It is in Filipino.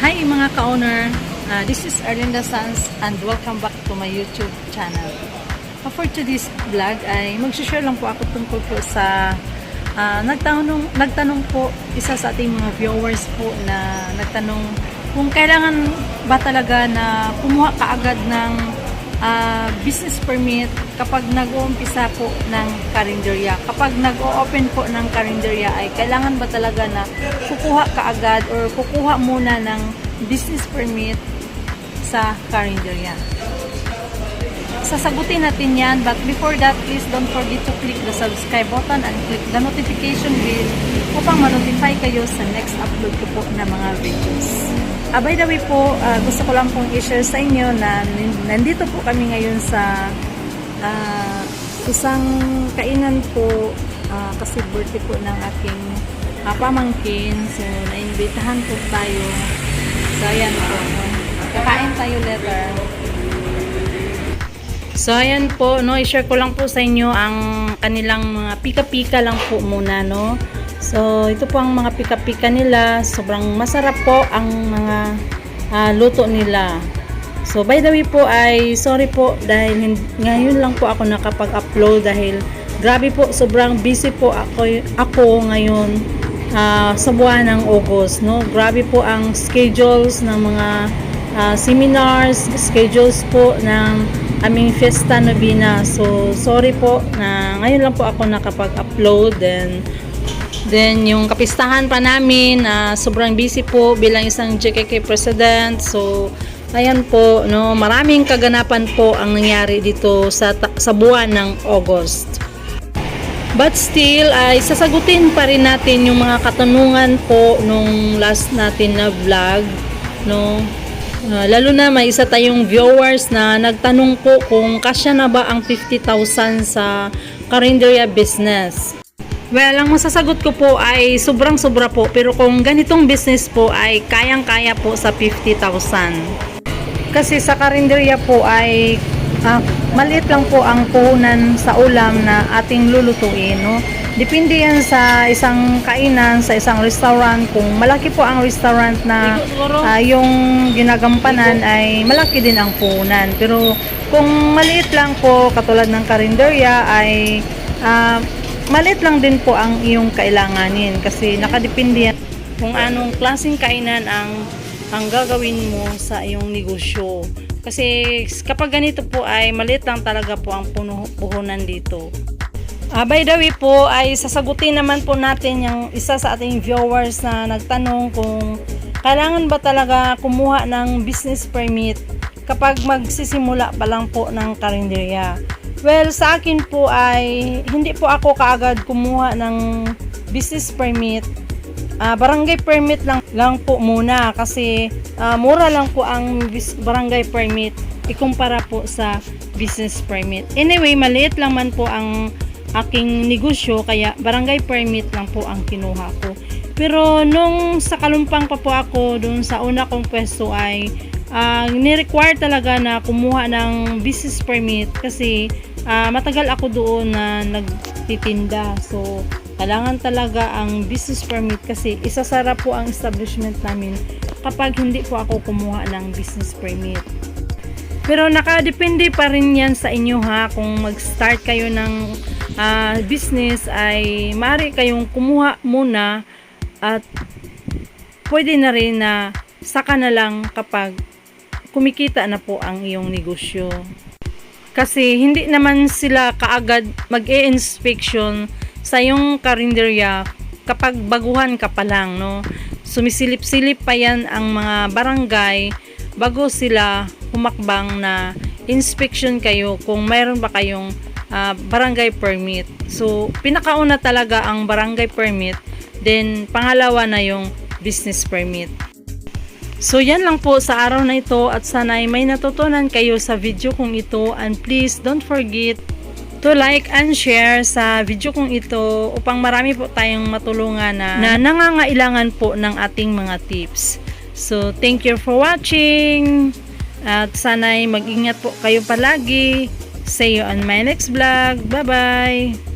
Hi mga ka-owner, Uh, this is Erlinda Sanz and welcome back to my YouTube channel. Uh, for today's vlog ay mag-share lang po ako tungkol po sa uh, nagtanong, nagtanong po isa sa ating mga viewers po na nagtanong kung kailangan ba talaga na kumuha kaagad ng uh, business permit kapag nag-uumpisa po ng karinderya. Kapag nag-o-open po ng karinderya ay kailangan ba talaga na kukuha kaagad or kukuha muna ng business permit sa karinderya. Sasagutin natin yan but before that please don't forget to click the subscribe button and click the notification bell upang ma-notify kayo sa next upload ko po na mga videos. Ah, by the way po, ah, gusto ko lang pong i-share sa inyo na nandito po kami ngayon sa ah, isang kainan po ah, kasi birthday po ng aking ah, pamangkin. So, naimbitahan po tayo. So, ayan po. Kakain tayo later. So, ayan po, no, i-share ko lang po sa inyo ang kanilang mga pika-pika lang po muna, no. So, ito po ang mga pika-pika nila. Sobrang masarap po ang mga ah, luto nila. So, by the way po ay sorry po dahil ngayon lang po ako nakapag-upload dahil grabe po, sobrang busy po ako, ako ngayon ah, sa buwan ng August, no. Grabe po ang schedules ng mga ah, seminars, schedules po ng aming Fiesta Novena. So, sorry po na ngayon lang po ako nakapag-upload. Then, then yung kapistahan pa namin, na sobrang busy po bilang isang JKK President. So, ayan po, no, maraming kaganapan po ang nangyari dito sa, sa buwan ng August. But still, ay sasagutin pa rin natin yung mga katanungan po nung last natin na vlog, no? Ah, lalo na may isa tayong viewers na nagtanong po kung kasya na ba ang 50,000 sa Carinderia business. Well, ang masasagot ko po ay sobrang sobra po pero kung ganitong business po ay kayang-kaya po sa 50,000. Kasi sa karinderya po ay ah, maliit lang po ang puhunan sa ulam na ating lulutuin, no? Depende yan sa isang kainan, sa isang restaurant. Kung malaki po ang restaurant na ah, yung ginagampanan ay malaki din ang puhunan. Pero kung maliit lang po, katulad ng karinderya, ay ah, maliit lang din po ang iyong kailanganin. Kasi nakadepende yan kung anong klaseng kainan ang ang gagawin mo sa iyong negosyo. Kasi kapag ganito po ay maliit lang talaga po ang puno, puhunan dito. Ah, by the way po ay sasagutin naman po natin yung isa sa ating viewers na nagtanong kung kailangan ba talaga kumuha ng business permit kapag magsisimula pa lang po ng karinderya. Well, sa akin po ay hindi po ako kaagad kumuha ng business permit Ah, barangay permit lang lang po muna kasi ah, mura lang po ang barangay permit ikumpara po sa business permit. Anyway, maliit lang man po ang aking negosyo kaya barangay permit lang po ang kinuha ko. Pero nung sa kalumpang pa po ako dun sa una kong pwesto ay ah, ni-require talaga na kumuha ng business permit kasi ah, matagal ako doon na nagtitinda. So, kailangan talaga ang business permit kasi isasara po ang establishment namin kapag hindi po ako kumuha ng business permit. Pero nakadepende pa rin yan sa inyo ha kung mag-start kayo ng ah, business ay maaari kayong kumuha muna at pwede na rin na saka na lang kapag kumikita na po ang iyong negosyo. Kasi hindi naman sila kaagad mag-e-inspection sa yung karinderya kapag baguhan ka pa lang, no? Sumisilip-silip pa yan ang mga barangay bago sila humakbang na inspection kayo kung mayroon ba kayong ah, barangay permit. So, pinakauna talaga ang barangay permit, then pangalawa na yung business permit. So yan lang po sa araw na ito at sana ay may natutunan kayo sa video kong ito and please don't forget to like and share sa video kong ito upang marami po tayong matulungan na, na nangangailangan po ng ating mga tips. So thank you for watching at sana ay mag-ingat po kayo palagi. See you on my next vlog. Bye bye!